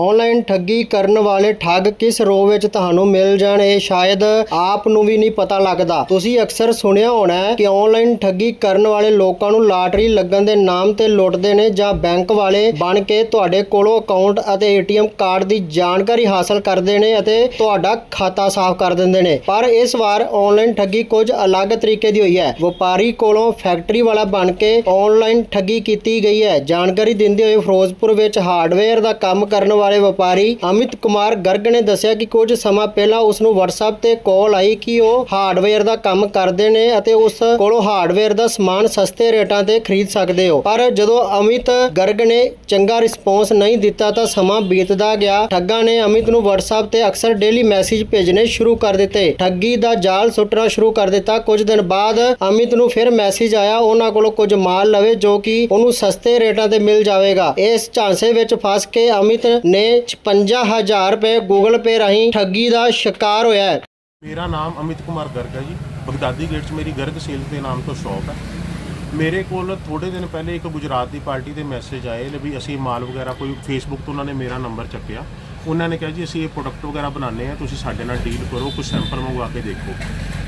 Online ਠੱਗੀ ਕਰਨ ਵਾਲੇ ਠੱਗ ਕਿਸ ਰੋਹ ਵਿੱਚ ਤੁਹਾਨੂੰ ਮਿਲ ਜਾਣ ਇਹ ਸ਼ਾਇਦ ਆਪ ਨੂੰ ਵੀ ਨਹੀਂ ਪਤਾ ਲੱਗਦਾ। ਤੁਸੀਂ ਅਕਸਰ ਸੁਣਿਆ ਹੋਣਾ ਕਿ ਆਨਲਾਈਨ ਠੱਗੀ ਕਰਨ ਵਾਲੇ ਲੋਕਾਂ ਨੂੰ ਲਾਟਰੀ ਲੱਗਣ ਦੇ ਨਾਮ ਤੇ ਲੁੱਟਦੇ ਨੇ ਜਾਂ ਬੈਂਕ ਵਾਲੇ ਬਣ ਕੇ ਤੁਹਾਡੇ ਕੋਲੋਂ ਅਕਾਊਂਟ ਅਤੇ ਏਟੀਐਮ ਕਾਰਡ ਦੀ ਜਾਣਕਾਰੀ ਹਾਸਲ ਕਰਦੇ ਨੇ ਅਤੇ ਤੁਹਾਡਾ ਖਾਤਾ ਸਾਫ਼ ਕਰ ਦਿੰਦੇ ਨੇ। ਪਰ ਇਸ ਵਾਰ ਆਨਲਾਈਨ ਠੱਗੀ ਕੁਝ ਅਲੱਗ ਤਰੀਕੇ ਦੀ ਹੋਈ ਹੈ। ਵਪਾਰੀ ਕੋਲੋਂ ਫੈਕਟਰੀ ਵਾਲਾ ਬਣ ਕੇ ਆਨਲਾਈਨ ਠੱਗੀ ਕੀਤੀ ਗਈ ਹੈ। ਜਾਣਕਾਰੀ ਦਿੰਦੇ ਹੋਏ ਫਿਰੋਜ਼ਪੁਰ ਵਿੱਚ ਹਾਰਡਵੇਅਰ ਦਾ ਕੰਮ ਕਰਨ ਵਾਲੇ ਵਪਾਰੀ ਅਮਿਤ ਕੁਮਾਰ ਗਰਗ ਨੇ ਦੱਸਿਆ ਕਿ ਕੁਝ ਸਮਾਂ ਪਹਿਲਾਂ ਉਸ ਨੂੰ WhatsApp ਤੇ ਕਾਲ ਆਈ ਕਿ ਉਹ ਹਾਰਡਵੇਅਰ ਦਾ ਕੰਮ ਕਰਦੇ ਨੇ ਅਤੇ ਉਸ ਕੋਲੋਂ ਹਾਰਡਵੇਅਰ ਦਾ ਸਮਾਨ ਸਸਤੇ ਰੇਟਾਂ ਤੇ ਖਰੀਦ ਸਕਦੇ ਹੋ। ਪਰ ਜਦੋਂ ਅਮਿਤ ਗਰਗ ਨੇ ਚੰਗਾ ਰਿਸਪੌਂਸ ਨਹੀਂ ਦਿੱਤਾ ਤਾਂ ਸਮਾਂ ਬੀਤਦਾ ਗਿਆ। ਠੱਗਾਂ ਨੇ ਅਮਿਤ ਨੂੰ WhatsApp ਤੇ ਅਕਸਰ ਡੇਲੀ ਮੈਸੇਜ ਭੇਜਣੇ ਸ਼ੁਰੂ ਕਰ ਦਿੱਤੇ। ਠੱਗੀ ਦਾ ਜਾਲ ਸੁੱਟਣਾ ਸ਼ੁਰੂ ਕਰ ਦਿੱਤਾ। ਕੁਝ ਦਿਨ ਬਾਅਦ ਅਮਿਤ ਨੂੰ ਫਿਰ ਮੈਸੇਜ ਆਇਆ, ਉਹਨਾਂ ਕੋਲੋਂ ਕੁਝ ਮਾਲ ਲਵੇ ਜੋ ਕਿ ਉਹਨੂੰ ਸਸਤੇ ਰੇਟਾਂ ਤੇ ਮਿਲ ਜਾਵੇਗਾ। ਇਸ ਝਾਂਸੇ ਵਿੱਚ ਫਸ ਕੇ ਅਮਿਤ ਨੇ 55000 ਰੁਪਏ ਗੂਗਲ ਪੇ ਰਾਹੀਂ ਠੱਗੀ ਦਾ ਸ਼ਿਕਾਰ ਹੋਇਆ ਹੈ। ਮੇਰਾ ਨਾਮ ਅਮਿਤ ਕੁਮਾਰ ਗਰਗ ਹੈ ਜੀ। ਬਗਦਾਦੀ ਗੇਟ 'ਚ ਮੇਰੀ ਗਰਗ ਸੇਲਸ ਦੇ ਨਾਮ ਤੋਂ ਸ਼ੌਪ ਹੈ। ਮੇਰੇ ਕੋਲ ਥੋੜੇ ਦਿਨ ਪਹਿਲੇ ਇੱਕ ਗੁਜਰਾਤ ਦੀ ਪਾਰਟੀ ਦੇ ਮੈਸੇਜ ਆਏ ਨੇ ਵੀ ਅਸੀਂ ਮਾਲ ਵਗੈਰਾ ਕੋਈ ਫੇਸਬੁੱਕ ਤੋਂ ਉਹਨਾਂ ਨੇ ਮੇਰਾ ਨੰਬਰ ਚੱਕਿਆ। ਉਹਨਾਂ ਨੇ ਕਿਹਾ ਜੀ, ਅਸੀਂ ਇਹ ਪ੍ਰੋਡਕਟ ਵਗੈਰਾ ਬਣਾਉਂਦੇ ਆ ਤੁਸੀਂ ਸਾਡੇ ਨਾਲ ਡੀਲ ਕਰੋ ਕੁਝ ਸੈਂਪਲ ਮੰਗਵਾ ਕੇ ਦੇਖੋ।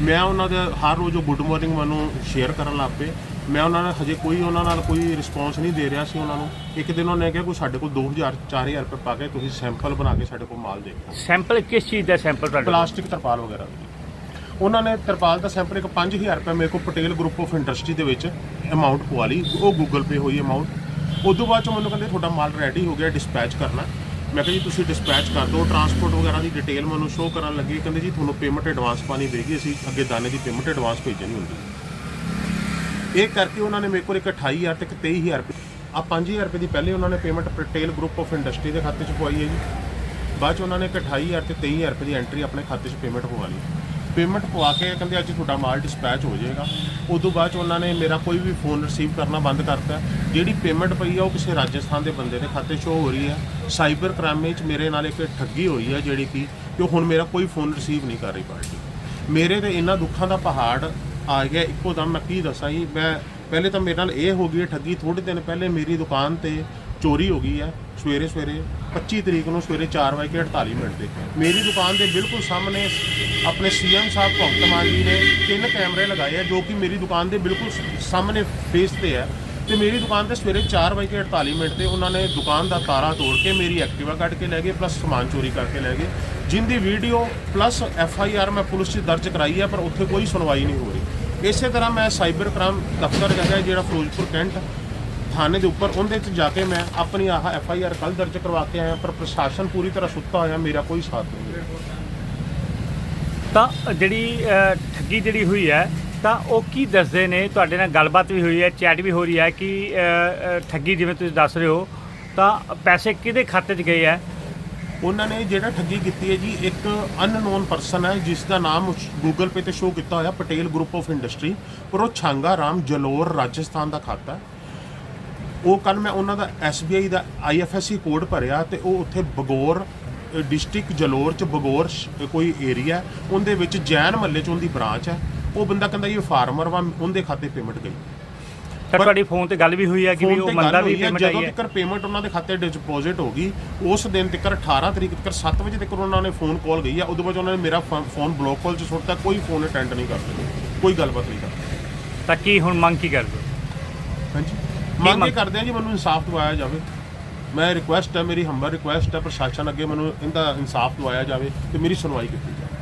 ਮੈਂ ਉਹਨਾਂ ਦੇ ਹਰ ਰੋਜ਼ ਉਹ ਗੁੱਡ ਮਾਰਨਿੰਗ ਮੈਨੂੰ ਸ਼ੇਅਰ ਕਰਨ ਲੱਗ ਪਏ। ਮੈਂ ਉਹਨਾਂ ਨਾਲ ਹਜੇ ਕੋਈ ਉਹਨਾਂ ਨਾਲ ਕੋਈ ਰਿਸਪੌਂਸ ਨਹੀਂ ਦੇ ਰਿਹਾ ਸੀ ਉਹਨਾਂ ਨੂੰ। ਇੱਕ ਦਿਨ ਉਹਨੇ ਕਿਹਾ ਕੋਈ ਸਾਡੇ ਕੋਲ 2000 4000 ਰੁਪਏ ਪਾ ਕੇ ਤੁਸੀਂ ਸੈਂਪਲ ਬਣਾ ਕੇ ਸਾਡੇ ਕੋਲ ਮਾਲ ਦੇਖੋ। ਸੈਂਪਲ ਕਿਸ ਚੀਜ਼ ਦਾ ਸੈਂਪਲ ਤੁਹਾਡੇ ਕੋਲ? ਪਲਾਸਟਿਕ ਤਰਪਾਲ ਵਗੈਰਾ ਦੀ। ਉਹਨਾਂ ਨੇ ਤਰਪਾਲ ਦਾ ਸੈਂਪਲ ਇੱਕ 5000 ਰੁਪਏ ਮੇਰੇ ਕੋਲ ਪਟੇਲ ਗਰੁੱਪ ਆਫ ਇੰਡਸਟਰੀ ਦੇ ਵਿੱਚ ਅਮਾਉਂਟ ਪਵਾ ਲਈ। ਉਹ ਗੂਗਲ ਪੇ ਹੋਈ ਅਮਾਉਂਟ ਉਦੋਂ ਬਾਅਦ ਚ ਮੈਨੂੰ ਕਹਿੰਦੇ ਤੁਹਾਡਾ ਮਾਲ ਰੈਡੀ ਹੋ ਗਿਆ ਡਿਸਪੈਚ ਕਰਨਾ। ਮੈਂ ਕਿਹਾ ਜੀ ਤੁਸੀਂ ਡਿਸਪੈਚ ਕਰ ਦਿਓ। ਟਰਾਂਸਪੋਰਟ ਵਗੈਰਾ ਦੀ ਡਿਟੇਲ ਮੈਨੂੰ ਸ਼ੋਅ ਕਰਨ ਲੱਗੇ। ਕਹਿੰਦੇ ਜੀ ਤੁਹਾਨੂੰ ਪੇਮੈਂਟ ਐਡਵਾਂਸ ਪਾਣੀ ਪਏਗੀ ਅਸੀਂ ਅੱਗੇ ਦਾਣੇ ਦੀ ਪੇਮੈਂਟ ਐਡਵਾਂਸ ਭੇਜਣੀ ਹੁੰਦੀ ਇਹ ਕਰਕੇ ਉਹਨਾਂ ਨੇ ਮੇਰੇ ਕੋਲ ਇੱਕ 28000 ਤੇ ਇੱਕ 23000 ਰੁਪਏ ਆ 5000 ਰੁਪਏ ਦੀ ਪਹਿਲੇ ਉਹਨਾਂ ਨੇ payment Patel group of industry ਦੇ ਖਾਤੇ 'ਚ ਪਵਾਈ ਹੈ ਜੀ। ਬਾਅਦ 'ਚ ਉਹਨਾਂ ਨੇ ਇੱਕ 28000 ਤੇ 23000 ਰੁਪਏ ਦੀ ਐਂਟਰੀ ਆਪਣੇ ਖਾਤੇ 'ਚ ਪੇਮੈਂਟ ਪਵਾ ਲਈ। ਪੇਮੈਂਟ ਪਵਾ ਕੇ ਕਹਿੰਦੇ ਅੱਜ ਤੁਹਾਡਾ ਮਾਲ ਡਿਸਪੈਚ ਹੋ ਜਾਏਗਾ। ਤੋਂ ਬਾਅਦ 'ਚ ਉਹਨਾਂ ਨੇ ਮੇਰਾ ਕੋਈ ਵੀ ਫੋਨ ਰਿਸੀਵ ਕਰਨਾ ਬੰਦ ਕਰਤਾ। ਜਿਹੜੀ ਪੇਮੈਂਟ ਪਈ ਆ ਉਹ ਕਿਸੇ ਰਾਜਸਥਾਨ ਦੇ ਬੰਦੇ ਦੇ ਖਾਤੇ 'ਚ show ਹੋ ਰਹੀ ਹੈ ਸਾਈਬਰ ਕ੍ਰਾਈਮ ਵਿੱਚ ਮੇਰੇ ਨਾਲ ਇੱਕ ਠੱਗੀ ਹੋਈ ਹੈ ਜਿਹੜੀ ਕਿ ਕਿ ਉਹ ਹੁਣ ਮੇਰਾ ਕੋਈ ਫੋਨ ਰਿਸੀਵ ਨਹੀਂ ਕਰ ਰਹੀ ਪਾਰਟੀ ਮੇਰੇ ਤੇ ਇੰਨਾ ਦੁੱਖਾਂ ਦਾ ਪਹਾੜ ਆ ਗਿਆ। ਇੱਕੋ ਦਮ ਮੈਂ ਕੀ ਦੱਸਾਂ ਜੀ, ਮੈਂ ਪਹਿਲੇ ਤਾਂ ਮੇਰੇ ਨਾਲ ਇਹ ਹੋ ਗਈ ਹੈ ਠੱਗੀ। ਥੋੜੇ ਦਿਨ ਪਹਿਲੇ ਮੇਰੀ ਦੁਕਾਨ ਤੇ ਚੋਰੀ ਹੋ ਗਈ ਹੈ ਸਵੇਰੇ ਸਵੇਰੇ। 25 ਤਰੀਕ ਨੂੰ ਸਵੇਰੇ 4:48 ਮਿੰਟ ਤੇ। ਮੇਰੀ ਦੁਕਾਨ ਦੇ ਬਿਲਕੁਲ ਸਾਹਮਣੇ ਆਪਣੇ ਸੀਐਮ ਸਾਹਿਬ ਭਗਤ ਮਾਨ ਜੀ ਨੇ ਤਿੰਨ ਕੈਮਰੇ ਲਗਾਏ ਆ, ਜੋ ਕਿ ਮੇਰੀ ਦੁਕਾਨ ਦੇ ਬਿਲਕੁਲ ਸਾਹਮਣੇ ਫੇਸ ਤੇ ਹੈ। ਤੇ ਮੇਰੀ ਦੁਕਾਨ ਤੇ ਸਵੇਰੇ 4:48 ਮਿੰਟ ਤੇ ਉਹਨਾਂ ਨੇ ਦੁਕਾਨ ਦਾ ਤਾਰਾ ਤੋੜ ਕੇ ਮੇਰੀ ਐਕਟਿਵਾ ਕੱਢ ਕੇ ਲੈ ਗਏ ਪਲੱਸ ਸਮਾਨ ਚੋਰੀ ਕਰਕੇ ਲੈ ਗਏ। ਜਿੰਦੀ video plus F I R ਮੈਂ ਪੁਲਿਸ 'ਚ ਦਰਜ ਕਰਾਈ ਹੈ ਪਰ ਉੱਥੇ ਕੋਈ ਸੁਣਵਾਈ ਨਹੀਂ ਹੋ ਰਹੀ। ਇਸੇ ਤਰ੍ਹਾਂ ਮੈਂ ਸਾਈਬਰ ਕ੍ਰਾਈਮ ਦਫ਼ਤਰ ਹੈਗਾ ਜਿਹੜਾ ਫਿਰੋਜ਼ਪੁਰ ਕੈਂਟ ਥਾਣੇ ਦੇ ਉੱਪਰ, ਉਹਦੇ 'ਚ ਜਾ ਕੇ ਮੈਂ ਆਪਣੀ ਆਹ ਐਫ ਆਈ ਆਰ ਕੱਲ ਦਰਜ ਕਰਵਾ ਕੇ ਆਇਆ, ਪਰ ਪ੍ਰਸ਼ਾਸਨ ਪੂਰੀ ਤਰ੍ਹਾਂ ਸੁੱਤਾ ਹੋਇਆ, ਮੇਰਾ ਕੋਈ ਸਾਥ ਨਹੀਂ ਤਾਂ ਜਿਹੜੀ ਠੱਗੀ ਜਿਹੜੀ ਹੋਈ ਹੈ, ਤਾਂ ਉਹ ਕੀ ਦੱਸਦੇ ਨੇ? ਤੁਹਾਡੇ ਨਾਲ ਗੱਲਬਾਤ ਵੀ ਹੋਈ ਹੈ, ਚੈਟ ਵੀ ਹੋ ਰਹੀ ਹੈ ਕਿ ਠੱਗੀ ਜਿਵੇਂ ਤੁਸੀਂ ਦੱਸ ਰਹੇ ਹੋ, ਤਾਂ ਪੈਸੇ ਕਿਹਦੇ ਖਾਤੇ 'ਚ ਗਏ ਹੈ? ਉਹਨਾਂ ਨੇ ਜਿਹੜਾ ਠੱਗੀ ਕੀਤੀ ਹੈ ਜੀ, ਇੱਕ ਅਨਨੋਨ ਪਰਸਨ ਹੈ ਜਿਸ ਦਾ ਨਾਮ ਗੂਗਲ ਪੇ ਤੇ ਸ਼ੋ ਕੀਤਾ ਹੋਇਆ ਪਟੇਲ ਗਰੁੱਪ ਆਫ ਇੰਡਸਟਰੀ ਪਰ ਉਹ ਛਾਂਗਾ ਰਾਮ ਜਲੋਰ, ਰਾਜਸਥਾਨ ਦਾ ਖਾਤਾ ਹੈ। ਉਹ ਕੱਲ ਮੈਂ ਉਹਨਾਂ ਦਾ SBI ਦਾ IFSC ਕੋਡ ਭਰਿਆ ਤੇ ਉਹ ਉੱਥੇ ਬਗੌਰ ਡਿਸਟ੍ਰਿਕਟ ਜਲੋਰ ਚ ਬਗੌਰ ਕੋਈ ਏਰੀਆ ਉਹਦੇ ਵਿੱਚ ਜੈਨ ਮਹੱਲੇ ਚ ਉਹਦੀ ਬ੍ਰਾਂਚ ਹੈ। ਉਹ ਬੰਦਾ ਕਹਿੰਦਾ ਇਹ ਫਾਰਮਰ ਵਾ, ਉਹਦੇ ਖਾਤੇ ਪੇਮੈਂਟ ਗਈ। ਤਾਂ ਤੁਹਾਡੀ ਫੋਨ ਤੇ ਗੱਲ ਵੀ ਹੋਈ ਹੈ ਕਿ ਵੀ ਉਹ ਮੰਦਾ ਵੀ ਪੇਮੈਂਟ ਆਈ ਜਦੋਂ ਹੈ। ਤੱਕ ਪੇਮੈਂਟ ਉਹਨਾਂ ਦੇ ਖਾਤੇ ਡਿਪੋਜ਼ਿਟ ਹੋ ਗਈ ਉਸ ਦਿਨ ਤੱਕ 18 ਤਰੀਕ ਤੱਕ 7 ਵਜੇ ਤੱਕ ਉਹਨਾਂ ਨੇ ਫੋਨ ਕਾਲ ਗਈ ਆ ਉਦੋਂ ਬਾਅਦ ਉਹਨਾਂ ਨੇ ਮੇਰਾ ਫੋਨ ਬਲੌਕ ਕਾਲ 'ਚ ਸੁੱਟਤਾ ਕੋਈ ਫੋਨ ਅਟੈਂਡ ਨਹੀਂ ਕਰਦੇ ਕੋਈ ਗੱਲਬਾਤ ਨਹੀਂ ਕਰਦੇ ਤਾਂ ਕੀ ਹੁਣ ਮੰਗ ਕੀ ਕਰਦੇ? ਹਾਂਜੀ? ਮੰਗ ਇਹ? ਕਰਦੇ ਆ ਜੀ ਮੈਨੂੰ ਇਨਸਾਫ ਦਿਵਾਇਆ ਜਾਵੇ। ਮੈਂ ਰਿਕੁਐਸਟ ਹੈ ਮੇਰੀ ਹੰਬਲ ਰਿਕੁਐਸਟ ਹੈ ਪ੍ਰਸ਼ਾਸਨ ਅੱਗੇ ਮੈਨੂੰ ਇਹਦਾ ਇਨਸਾਫ ਦਿਵਾਇਆ ਜਾਵੇ ਤੇ ਮੇਰੀ ਸੁਣਵਾਈ ਕੀਤੀ ਜਾਵੇ।